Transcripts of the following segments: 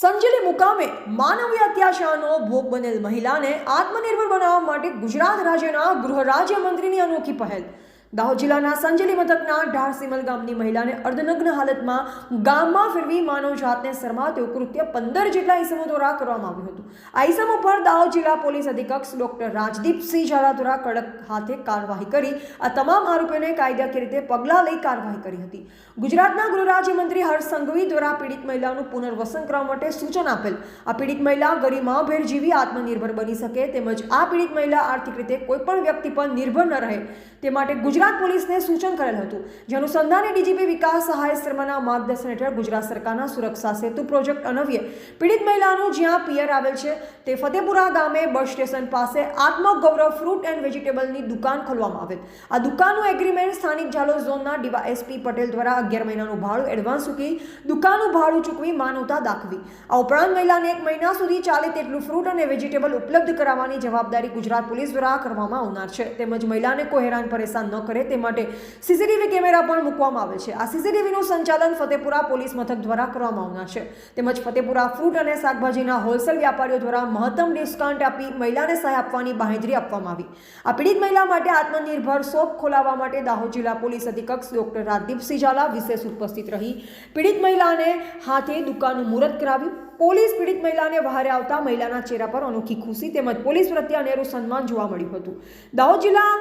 સંજેલી મુકામે માનવીય અત્યાચારનો ભોગ બનેલ મહિલાને આત્મનિર્ભર બનાવવા માટે ગુજરાત રાજ્યના ગૃહ રાજ્યમંત્રીની અનોખી પહેલ. દાહોદ જિલ્લાના સંજેલી મથકના ઢારસિમલ ગામની મહિલાને અર્ધનગ્ન હાલતમાં ગામમાં ફેરવી માનવ જાતને શરમાતું કૃત્ય પંદર જેટલા ઈસમો દ્વારા કરવામાં આવ્યું હતું. આ ઈસમો પર દાહોદ જિલ્લા પોલીસ અધિક્ષક ડોક્ટર રાજદીપસિંહ ઝાલા દ્વારા કડક હાથે કાર્યવાહી કરી આ તમામ આરોપીઓને કાયદાકીય રીતે પગલાં લઈ કાર્યવાહી કરી હતી. ગુજરાતના ગૃહ રાજ્યમંત્રી હર્ષ સંઘવી દ્વારા પીડિત મહિલાનું પુનર્વસન કરવા માટે સૂચન આપેલ. આ પીડિત મહિલા ગરિમાભેર જીવી આત્મનિર્ભર બની શકે તેમજ આ પીડિત મહિલા આર્થિક રીતે કોઈપણ વ્યક્તિ પર નિર્ભર ન રહે તે માટે ગુજરાત પોલીસને સૂચન કરેલ હતું. જે અનુસંધાને ડીજીપી વિકાસ સહાય શર્માના માર્ગદર્શન હેઠળ ગુજરાત સરકારના સુરક્ષા સેતુ પ્રોજેક્ટ અનવ્ય પીડિત મહિલાનું જ્યાં પિયર આવેલ છે તે ફતેપુરા ગામે બસ સ્ટેશન પાસે આત્મગૌરવ ફ્રૂટ એન્ડ વેજીટેબલની દુકાન ખોલવામાં આવેલ. આ દુકાનનું એગ્રીમેન્ટ સ્થાનિક જાલોદ ઝોનના ડીવા એસપી પટેલ દ્વારા અગિયાર મહિનાનું ભાડું એડવાન્સ ચૂકી દુકાનનું ભાડું ચૂકવી માનવતા દાખવી. આ ઉપરાંત મહિલાને એક મહિના સુધી ચાલે તેટલું ફ્રૂટ અને વેજીટેબલ ઉપલબ્ધ કરાવવાની જવાબદારી ગુજરાત પોલીસ દ્વારા કરવામાં આવનાર છે. તેમજ મહિલાને કોઈ હેરાન પરેશાન ન કરે તે માટે સીસીટીવી કેમેરા પણ મૂકવામાં આવે છે. આ સીસીટીવીનું સંચાલન ફતેપુરા પોલીસ મથક દ્વારા કરવામાં આવનાર છે. તેમજ ફતેપુરા ફ્રૂટ અને શાકભાજીના હોલસેલ વ્યાપારીઓ દ્વારા મહત્તમ ડિસ્કાઉન્ટ આપી મહિલાને સહાય આપવાની બાહેંધરી આપવામાં આવી. આ પીડિત મહિલા માટે આત્મનિર્ભર શોપ ખોલાવવા માટે દાહોદ જિલ્લા પોલીસ અધિક્ષક ડોક્ટર રાજદીપસિંહ ઝાલા વિશેષ ઉપસ્થિત રહી. પીડિત મહિલાને હાથે દુકાનનું મુહૂર્ત કરાવ્યું પોલીસ પીડિત મહિલાને વહારે આવતા મહિલાના ચહેરા પર અનોખી ખુશી તેમજ પોલીસ પ્રત્યે અનેરું સન્માન જોવા મળ્યું હતું. દાહોદ જિલ્લા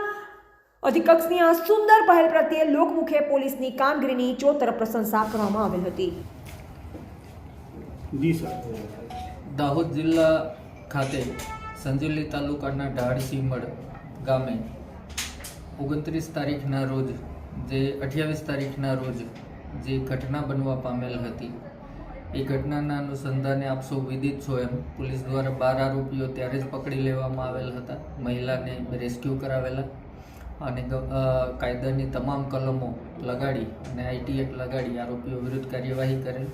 અધિક્ષકની આ સુંદર પહેલ પ્રત્યે લોકમુખે પોલીસની કામગીરીની ચોતર પ્રશંસા કરવામાં આવેલ હતી. જી સર. દાહોદ જિલ્લા ખાતે સંજેલી તાલુકાના ઢાળસીમડ ગામે ઓગણત્રીસ તારીખના રોજ જે અઠ્યાવીસ તારીખના રોજ જે ઘટના બનવા પામેલ હતી. એ ઘટનાના અનુસંધાને આપ સૌ વિદિત છો એમ પોલીસ દ્વારા બાર આરોપીઓ ત્યારે જ પકડી લેવામાં આવેલ હતા. મહિલાને રેસ્ક્યુ કરાવેલા. અને કાયદાની તમામ કલમો લગાડી અને આઈટી એક્ટ લગાડી, આરોપીઓ વિરુદ્ધ કાર્યવાહી કરેલ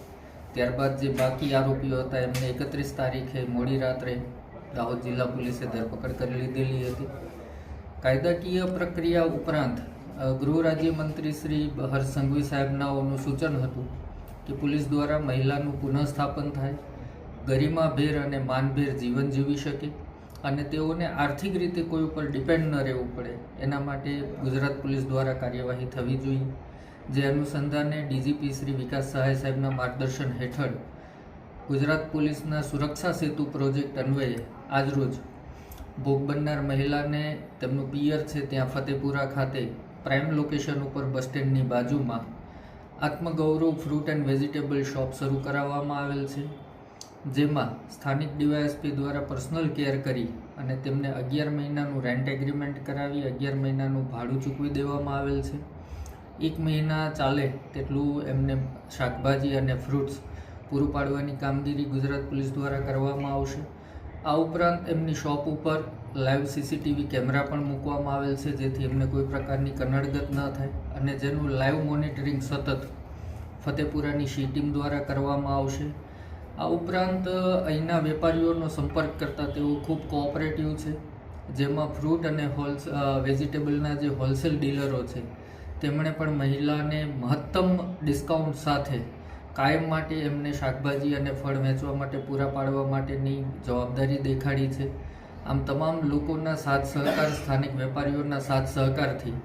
ત્યારબાદ જે બાકી આરોપીઓ હતા, એમને એકત્રીસ તારીખે મોડી રાત્રે દાહોદ જિલ્લા પોલીસે ધરપકડ કરી લીધેલી હતી. કાયદાકીય પ્રક્રિયા ઉપરાંત ગૃહ રાજ્યમંત્રી શ્રી હર્ષ સંઘવી સાહેબનાઓનું સૂચન હતું કે પોલીસ દ્વારા મહિલાનું પુનઃસ્થાપન થાય, ગરિમાભેર અને માનભેર જીવન જીવી શકે. અને તેઓને આર્થિક રીતે કોઈ ઉપર ડિપેન્ડ ન રહેવું પડે. એના માટે ગુજરાત પોલીસ દ્વારા કાર્યવાહી થવી જોઈએ. જે અનુસંધાને ડીજીપી શ્રી વિકાસ સહાય સાહેબના માર્ગદર્શન હેઠળ ગુજરાત પોલીસના સુરક્ષા સેતુ પ્રોજેક્ટ અન્વયે આજરોજ ભોગ બનનાર મહિલાને તેમનું પિયર છે ત્યાં ફતેપુરા ખાતે પ્રાઇમ લોકેશન ઉપર બસ સ્ટેન્ડની બાજુમાં Atmagaurav fruit and vegetable shop શરૂ કરાવવામાં આવેલ છે. જેમાં સ્થાનિક ડીવાયએસપી દ્વારા પર્સનલ કેર કરી અને તેમને અગિયાર મહિનાનું રેન્ટ એગ્રીમેન્ટ કરાવી અગિયાર મહિનાનું ભાડું ચૂકવી દેવામાં આવેલ છે. એક મહિના ચાલે તેટલું એમને શાકભાજી અને ફ્રૂટ્સ પૂરું પાડવાની કામગીરી ગુજરાત પોલીસ દ્વારા કરવામાં આવશે. આ ઉપરાંત એમની શોપ ઉપર લાઈવ સીસીટીવી કેમેરા પણ મૂકવામાં આવેલ છે, જેથી એમને કોઈ પ્રકારની કનડગત ન થાય અને જેનું લાઈવ મોનિટરિંગ સતત ફતેપુરાની સી ટીમ દ્વારા કરવામાં આવશે. આ ઉપરાંત અહીંના વેપારીઓનો સંપર્ક કરતા તેઓ ખૂબ કોઓપરેટિવ છે, જેમાં ફ્રૂટ અને હોલ્સ વેજીટેબલના જે હોલસેલ ડીલરો છે, તેમણે પણ મહિલાને મહત્તમ ડિસ્કાઉન્ટ સાથે કાયમ માટે એમને શાકભાજી અને ફળ વેચવા માટે પૂરા પાડવા માટેની જવાબદારી દેખાડી છે. આમ તમામ લોકોના સાથ સહકાર, સ્થાનિક વેપારીઓના સાથ સહકારથી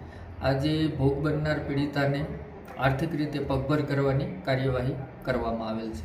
આજે ભોગ બનનાર પીડિતાને આર્થિક રીતે પગભર કરવાની કાર્યવાહી કરવામાં આવેલ છે.